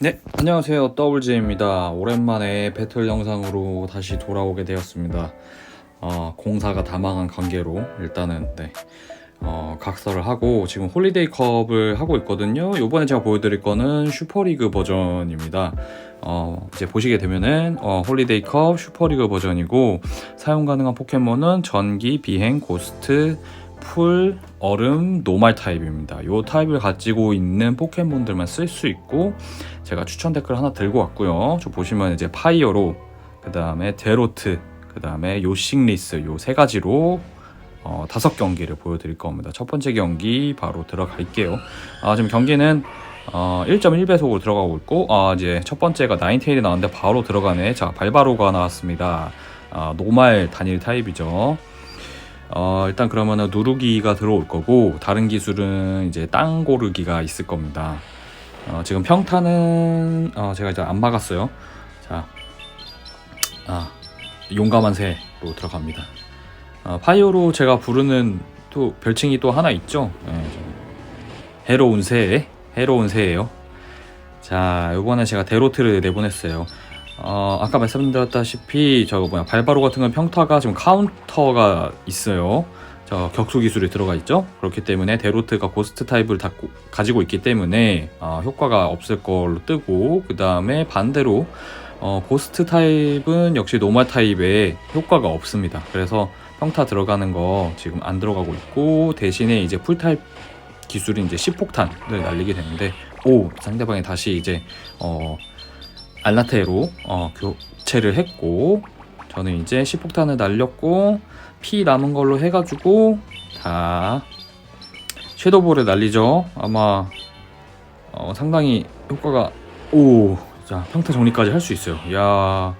네, 안녕하세요. 더블제입니다. 오랜만에 배틀 영상으로 다시 돌아오게 되었습니다. 어, 공사가 다망한 관계로 일단은 네, 어, 각서를 하고 지금 홀리데이 컵을 하고 있거든요. 이번에 제가 보여드릴 거는 슈퍼리그 버전입니다. 어, 이제 보시게 되면은 어, 홀리데이 컵 슈퍼리그 버전이고 사용 가능한 포켓몬은 전기, 비행, 고스트, 풀, 얼음, 노말 타입입니다. 이 타입을 가지고 있는 포켓몬들만 쓸 수 있고 제가 추천 댓글 하나 들고 왔고요. 저 보시면 이제 파이어로 그 다음에 데로트 그 다음에 요싱리스 요 세 가지로 어, 다섯 경기를 보여드릴 겁니다. 첫 번째 경기 바로 들어갈게요. 아, 지금 경기는 어, 1.1배속으로 들어가고 있고 아, 이제 첫 번째가 나인테일이 나왔는데 바로 들어가네. 자 발바로가 나왔습니다. 아, 노말 단일 타입이죠. 어, 일단 그러면은 누르기가 들어올 거고 다른 기술은 이제 땅 고르기가 있을 겁니다. 어, 지금 평타는 어, 제가 이제 안 막았어요. 자, 아 용감한 새로 들어갑니다. 어, 파이어로 제가 부르는 또 별칭이 또 하나 있죠. 예, 좀 해로운 새, 해로운 새예요. 자, 이번에 제가 데로트를 내보냈어요. 어, 아까 말씀드렸다시피 저거 뭐야 발바로 같은 건 평타가 지금 카운터가 있어요. 저 격수 기술이 들어가 있죠. 그렇기 때문에 데로트가 고스트 타입을 다 고- 가지고 있기 때문에 어, 효과가 없을 걸로 뜨고 그 다음에 반대로 어, 고스트 타입은 역시 노말 타입에 효과가 없습니다. 그래서 평타 들어가는 거 지금 안 들어가고 있고 대신에 이제 풀 타입 기술인 이제 시폭탄을 날리게 되는데 오 상대방이 다시 이제 어 알라테로 어, 교체를 했고 저는 이제 시폭탄을 날렸고 피 남은 걸로 해가지고 다 섀도우볼을 날리죠. 아마 어, 상당히 효과가 오 자 평타 정리까지 할 수 있어요. 야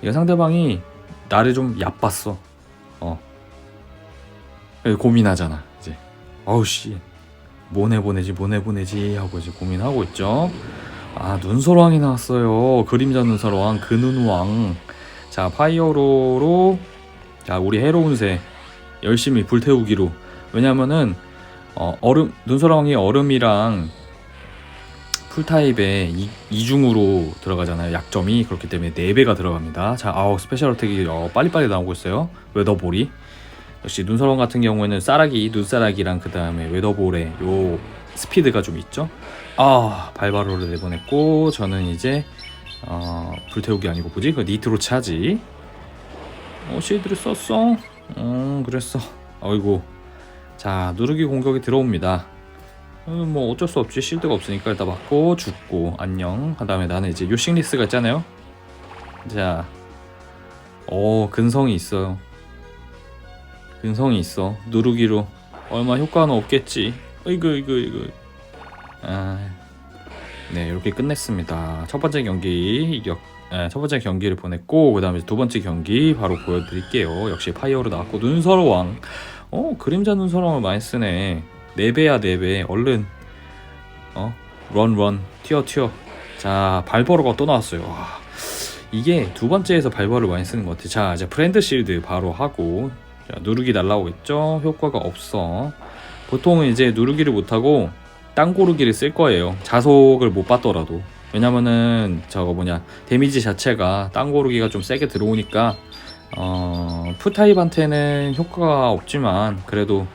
이거 상대방이 나를 좀 얕봤어. 어 고민하잖아 이제. 어우 씨 뭐 내보내지 뭐 내보내지 하고 이제 고민하고 있죠. 아 눈설왕이 나왔어요. 그림자 눈설왕 그 눈왕. 자 파이어로로 자 우리 해로운 새 열심히 불태우기로. 왜냐면은 어, 얼음 눈설왕이 얼음이랑 풀타입에 이, 이중으로 들어가잖아요. 약점이 그렇기 때문에 4배가 들어갑니다. 자 아우 스페셜 어택이 어, 빨리빨리 나오고 있어요. 웨더볼이 역시 눈설왕 같은 경우에는 쌀아기 눈쌀아기랑 그 다음에 웨더볼에 요 스피드가 좀 있죠? 아 발바로를 내보냈고 저는 이제 어, 불태우기 아니고 뭐지? 그 니트로 차지. 어 쉐이드를 썼어? 음 그랬어. 어이구 자 누르기 공격이 들어옵니다. 어, 뭐 어쩔 수 없지. 실드가 없으니까 일단 맞고 죽고 안녕. 그 다음에 나는 이제 요싱리스가 있잖아요. 자 어 근성이 있어요 근성이 있어 누르기로 얼마 효과는 없겠지 이거 이거 이거 아, 네 이렇게 끝냈습니다. 첫 번째 경기 이겼. 네, 첫 번째 경기를 보냈고 그 다음에 두 번째 경기 바로 보여드릴게요. 역시 파이어로 나왔고 눈설왕. 어 그림자 눈설왕을 많이 쓰네. 네 배야 네 배. 얼른 어 런런 튀어 튀어. 자 발버로가 또 나왔어요. 와, 이게 두 번째에서 발버를 많이 쓰는 것 같아. 자 이제 프렌드 실드 바로 하고 자, 누르기 날라오겠죠. 효과가 없어. 보통은 이제 누르기를 못하고 땅 고르기를 쓸 거예요. 자속을 못 받더라도. 왜냐면은 저거 뭐냐 데미지 자체가 땅 고르기가 좀 세게 들어오니까 어 푸타입한테는 효과가 없지만 그래도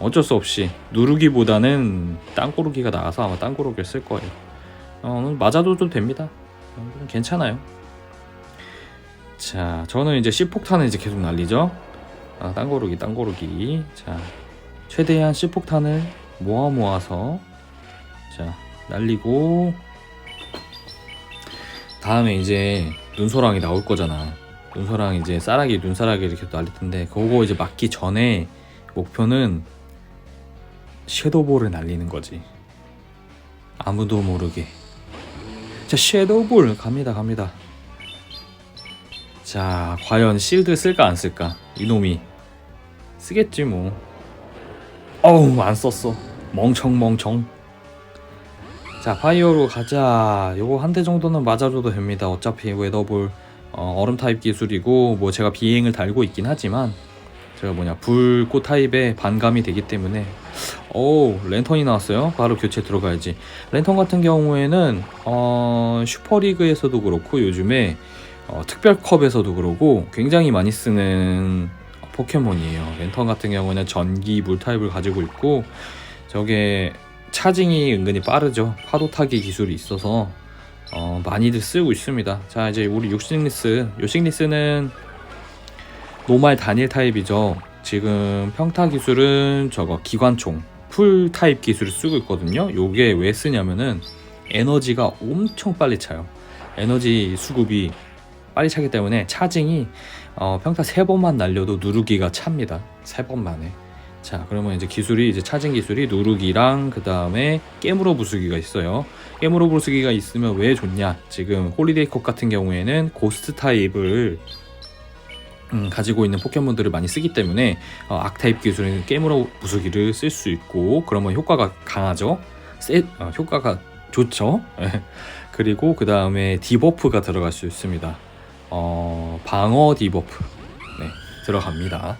어쩔 수 없이 누르기보다는 땅 고르기가 나아서 아마 땅 고르기를 쓸 거예요. 어 맞아도 좀 됩니다. 어, 괜찮아요. 자 저는 이제 C폭탄을 이제 계속 날리죠. 아, 땅 고르기 땅 고르기. 자 최대한 C폭탄을 모아 모아서 자 날리고 다음에 이제 눈소랑이 나올 거잖아. 눈소랑 이제 쌀아기 눈사라기 이렇게 날릴 텐데 그거 이제 맞기 전에 목표는 섀도우볼을 날리는 거지. 아무도 모르게. 자 섀도우볼 갑니다 갑니다. 자 과연 실드 쓸까 안 쓸까? 이놈이. 쓰겠지 뭐. 어우 안 썼어. 멍청멍청. 자 파이어로 가자. 요거 한 대 정도는 맞아줘도 됩니다. 어차피 웨더볼 어, 얼음 타입 기술이고 뭐 제가 비행을 달고 있긴 하지만 제가 뭐냐 불꽃 타입에 반감이 되기 때문에. 오 랜턴이 나왔어요. 바로 교체 들어가야지. 랜턴 같은 경우에는 어, 슈퍼리그에서도 그렇고 요즘에 어, 특별컵에서도 그러고 굉장히 많이 쓰는 포켓몬이에요 랜턴 같은 경우는 전기 물 타입을 가지고 있고 저게 차징이 은근히 빠르죠 파도 타기 기술이 있어서 어, 많이들 쓰고 있습니다 자 이제 우리 육식리스 요식리스는 노말 단일 타입이죠. 지금 평타 기술은 저거 기관총 풀 타입 기술을 쓰고 있거든요. 요게 왜 쓰냐면은 에너지가 엄청 빨리 차요. 에너지 수급이 빨리 차기 때문에 차징이 어, 평타 세 번만 날려도 누르기가 찹니다. 세 번만에. 자, 그러면 이제 기술이 이제 차징 기술이 누르기랑 그 다음에 깨물어 부수기가 있어요. 깨물어 부수기가 있으면 왜 좋냐? 지금 홀리데이 컵 같은 경우에는 고스트 타입을 음, 가지고 있는 포켓몬들을 많이 쓰기 때문에 어, 악타입 기술은 깨물어 부수기를 쓸 수 있고 그러면 효과가 강하죠. 세, 어, 효과가 좋죠. 예. 그리고 그 다음에 디버프가 들어갈 수 있습니다. 어, 방어 디버프 네, 들어갑니다.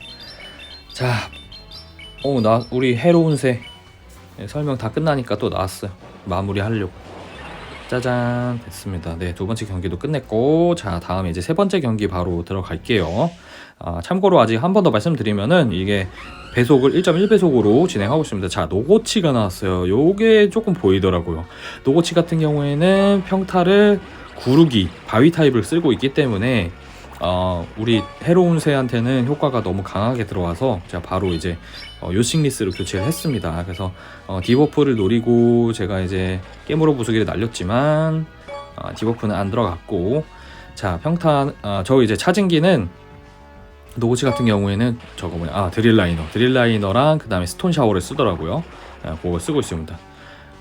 자, 오, 나 우리 해로운 새 네, 설명 다 끝나니까 또 나왔어요. 마무리 하려고. 짜잔 됐습니다. 네 두 번째 경기도 끝냈고 자 다음에 이제 세 번째 경기 바로 들어갈게요. 아, 참고로 아직 한 번 더 말씀드리면은 이게 배속을 1.1배속으로 진행하고 있습니다. 자 노고치가 나왔어요. 요게 조금 보이더라고요. 노고치 같은 경우에는 평타를 구르기 바위 타입을 쓰고 있기 때문에 어, 우리 해로운 새한테는 효과가 너무 강하게 들어와서 제가 바로 이제 어, 요식리스로 교체를 했습니다. 그래서 어, 디버프를 노리고 제가 이제 깨물어 부수기를 날렸지만 어, 디버프는 안 들어갔고 자 평타 어, 저 이제 차징기는 노고치 같은 경우에는 저거 뭐냐 아 드릴라이너 드릴라이너랑 그 다음에 스톤 샤워를 쓰더라고요. 아, 그거 쓰고 있습니다.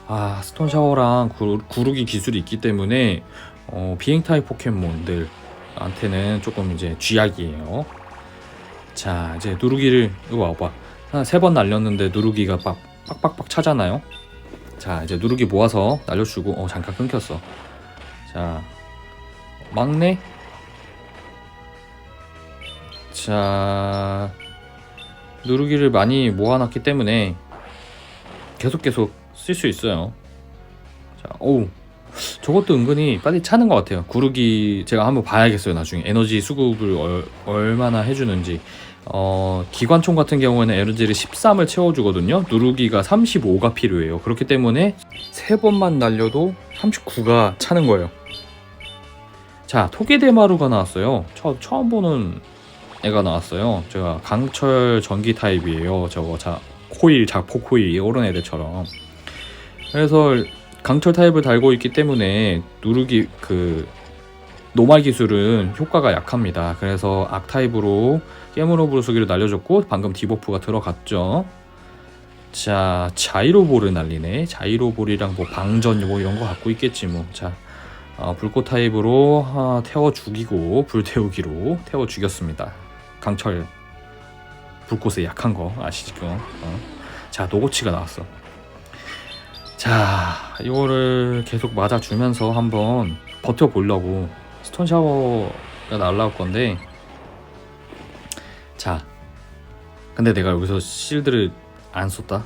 아 스톤 샤워랑 구, 구르기 기술이 있기 때문에 어, 비행 타입 포켓몬들 한테는 조금 이제 쥐약이에요. 자 이제 누르기를 이거 봐봐 세번 날렸는데 누르기가 빡 빡빡빡 차잖아요. 자 이제 누르기 모아서 날려주고 어 잠깐 끊겼어. 자 막내 자 누르기를 많이 모아놨기 때문에 계속 계속 쓸 수 있어요. 자 오우 저것도 은근히 빨리 차는 것 같아요. 구르기 제가 한번 봐야겠어요. 나중에 에너지 수급을 얼, 얼마나 해주는지. 어, 기관총 같은 경우에는 에너지를 13을 채워주거든요. 누르기가 35가 필요해요. 그렇기 때문에 세 번만 날려도 39가 차는 거예요. 자, 토게데마루가 나왔어요. 처, 처음 보는 애가 나왔어요. 제가 강철 전기 타입이에요. 저거 자 코일, 자포 코일 이런 애들처럼. 그래서 강철 타입을 달고 있기 때문에 누르기 그 노말 기술은 효과가 약합니다. 그래서 악 타입으로 깨물어 부수기를 날려줬고 방금 디버프가 들어갔죠. 자 자이로볼을 날리네. 자이로볼이랑 뭐 방전 뭐 이런 거 갖고 있겠지 뭐. 자 어, 불꽃 타입으로 아, 태워 죽이고 불태우기로 태워 죽였습니다. 강철 불꽃에 약한 거 아시죠? 어. 자 노고치가 나왔어. 자, 이거를 계속 맞아주면서 한번 버텨보려고 스톤 샤워가 날라올 건데, 자, 근데 내가 여기서 실드를 안 쏟다.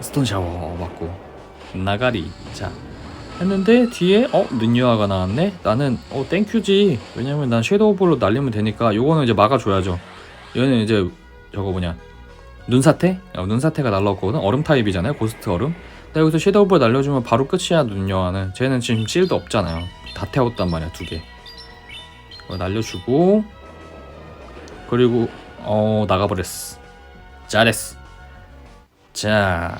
스톤 샤워 맞고 나가리. 자, 했는데 뒤에 어 눈여아가 나왔네. 나는 어 땡큐지. 왜냐면 난 섀도우볼로 날리면 되니까 요거는 이제 막아줘야죠. 얘는 이제 저거 뭐냐 눈사태? 어, 눈사태가 날라왔거든. 얼음 타입이잖아요. 고스트 얼음. 근데 여기서 섀도우볼 날려주면 바로 끝이야 눈여와는. 쟤는 지금 실드 없잖아요. 다 태웠단 말이야 두 개. 어, 날려주고 그리고 어 나가버렸어. 잘했어. 자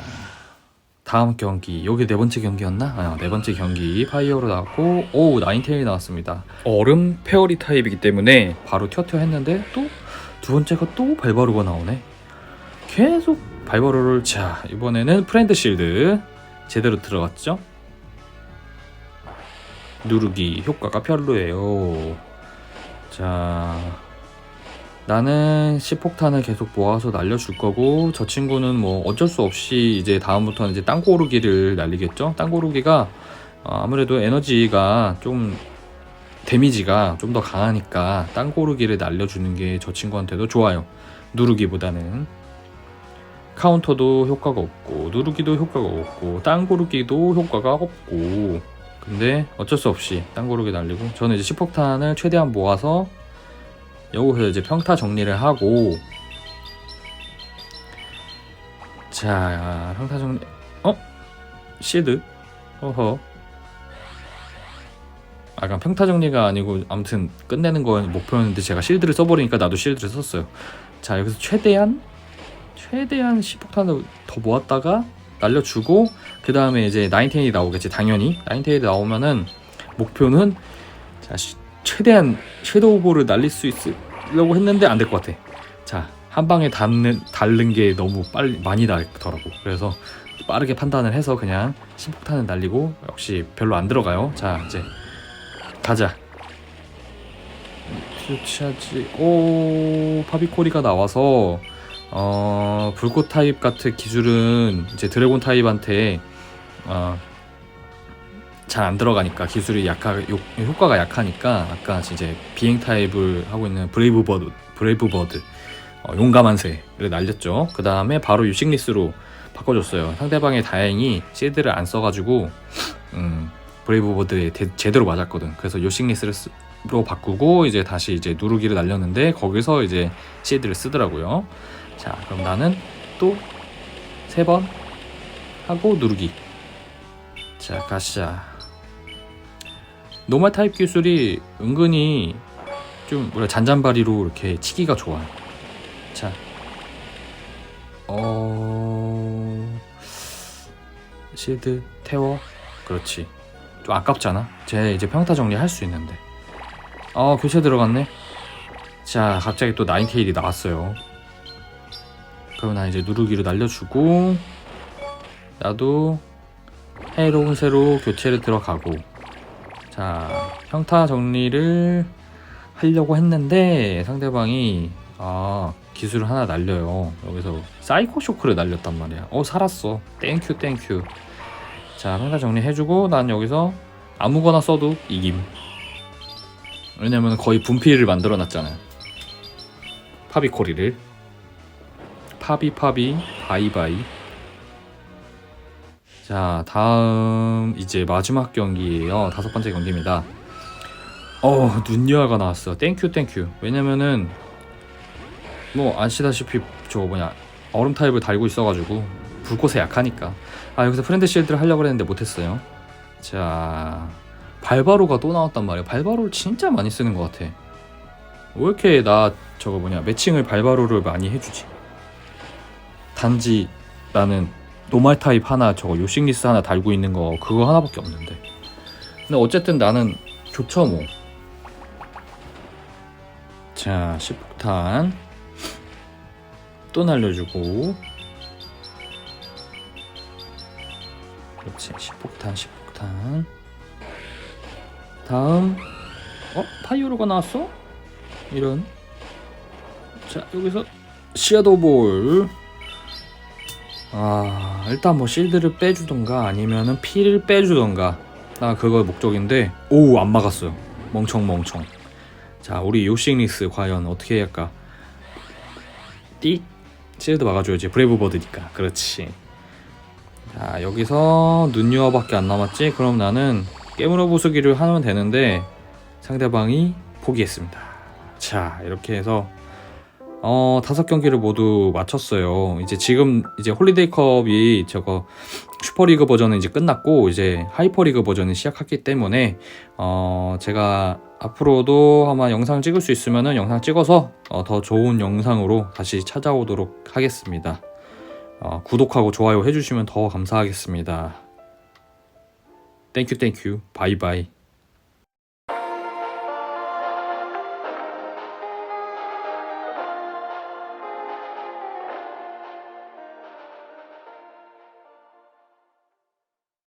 다음 경기 여기 네 번째 경기였나? 아, 네 번째 경기 파이어로 나왔고 오 나인테일이 나왔습니다. 얼음 페어리 타입이기 때문에 바로 튀어튀어 했는데 또 두 번째가 또 발바루가 나오네. 계속 발바로를 자 이번에는 프렌드 실드 제대로 들어갔죠? 누르기 효과가 별로예요. 자 나는 시폭탄을 계속 모아서 날려줄 거고 저 친구는 뭐 어쩔 수 없이 이제 다음부터는 이제 땅고르기를 날리겠죠? 땅고르기가 어, 아무래도 에너지가 좀 데미지가 좀 더 강하니까 땅고르기를 날려주는 게 저 친구한테도 좋아요. 누르기보다는 카운터도 효과가 없고 누르기도 효과가 없고 땅 고르기도 효과가 없고 근데 어쩔 수 없이 땅 고르기 날리고 저는 이제 시폭탄을 최대한 모아서 여기서 이제 평타 정리를 하고 자 평타 정리 어? 시드? 어허 아까 평타 정리가 아니고 아무튼 끝내는 건 목표였는데 제가 실드를 써버리니까 나도 실드를 썼어요 자 여기서 최대한 최대한 시폭탄을 더 모았다가 날려주고 그 다음에 이제 나인테일이 나오겠지 당연히. 나인테일이 나오면은 목표는 자 시- 최대한 섀도우볼을 날릴 수 있으려고 했는데 안 될 것 같아. 자 한 방에 닿는 닳는 게 너무 빨리 많이 닳더라고. 그래서 빠르게 판단을 해서 그냥 시폭탄을 날리고 역시 별로 안 들어가요. 자 이제 가자. 퓨차지. 오 파비코리가 나와서 어 불꽃 타입 같은 기술은 이제 드래곤 타입한테 어, 잘안 들어가니까 기술이 약하 요- 효과가 약하니까 아까 이제 비행 타입을 하고 있는 브레이브 버드 브레이브 버드 어, 용감한 새를 날렸죠. 그 다음에 바로 유식리스로 바꿔줬어요. 상대방이 다행히 실드를 안 써가지고 음, 브레이브 버드에 대- 제대로 맞았거든. 그래서 요식리스를 쓰, 로 바꾸고 이제 다시 이제 누르기를 날렸는데 거기서 이제 실드를 쓰더라고요. 자, 그럼 나는 또 세 번 하고 누르기. 자, 가시자. 노말 타입 기술이 은근히 좀 뭐라 잔잔바리로 이렇게 치기가 좋아. 자, 어 실드 태워. 그렇지. 좀 아깝잖아. 쟤 이제 평타 정리 할 수 있는데. 어 교체 들어갔네. 자, 갑자기 또 나인테일이 나왔어요. 그럼 나 이제 누르기로 날려주고 나도 해로운 새로 교체를 들어가고. 자 평타 정리를 하려고 했는데 상대방이 아 기술을 하나 날려요. 여기서 사이코 쇼크를 날렸단 말이야. 어 살았어. 땡큐 땡큐. 자 평타 정리해주고 난 여기서 아무거나 써도 이김. 왜냐면 거의 분필을 만들어 놨잖아요 파비코리를 파비 파비 바이바이. 자 다음 이제 마지막 경기예요. 다섯 번째 경기입니다. 어 눈여가 나왔어. 땡큐 땡큐 왜냐면은 뭐 아시다시피 저 뭐냐 얼음 타입을 달고 있어가지고 불꽃에 약하니까. 아 여기서 프렌드 실드를 하려고 했는데 못했어요. 자 발바로가 또 나왔단 말이야 발바로를 진짜 많이 쓰는 것 같아. 왜 이렇게 나 저거 뭐냐 매칭을 발바로를 많이 해주지 단지 나는 노말 타입 하나 저거 요식리스 하나 달고 있는 거 그거 하나밖에 없는데. 근데 어쨌든 나는 좋죠 뭐. 자, 시폭탄. 또 날려주고. 그렇지, 시폭탄, 시폭탄. 다음. 어? 파이오로가 나왔어? 이런. 자, 여기서 시아도볼 아 일단 뭐 실드를 빼주던가 아니면은 피를 빼주던가. 나 그거 목적인데 오안 막았어요. 멍청멍청. 자 우리 요식리스 과연 어떻게 할까? 띡 실드 막아줘야지. 브레이브 버드니까. 그렇지. 자 여기서 눈유화밖에 안 남았지? 그럼 나는 깨물어 부수기를 하면 되는데 상대방이 포기했습니다. 자 이렇게 해서 어 다섯 경기를 모두 마쳤어요. 이제 지금 이제 홀리데이컵이 저거 슈퍼리그 버전은 이제 끝났고 이제 하이퍼리그 버전을 시작했기 때문에 어 제가 앞으로도 아마 영상 찍을 수 있으면은 영상 찍어서 어, 더 좋은 영상으로 다시 찾아오도록 하겠습니다. 어, 구독하고 좋아요 해주시면 더 감사하겠습니다. 땡큐 땡큐 바이바이.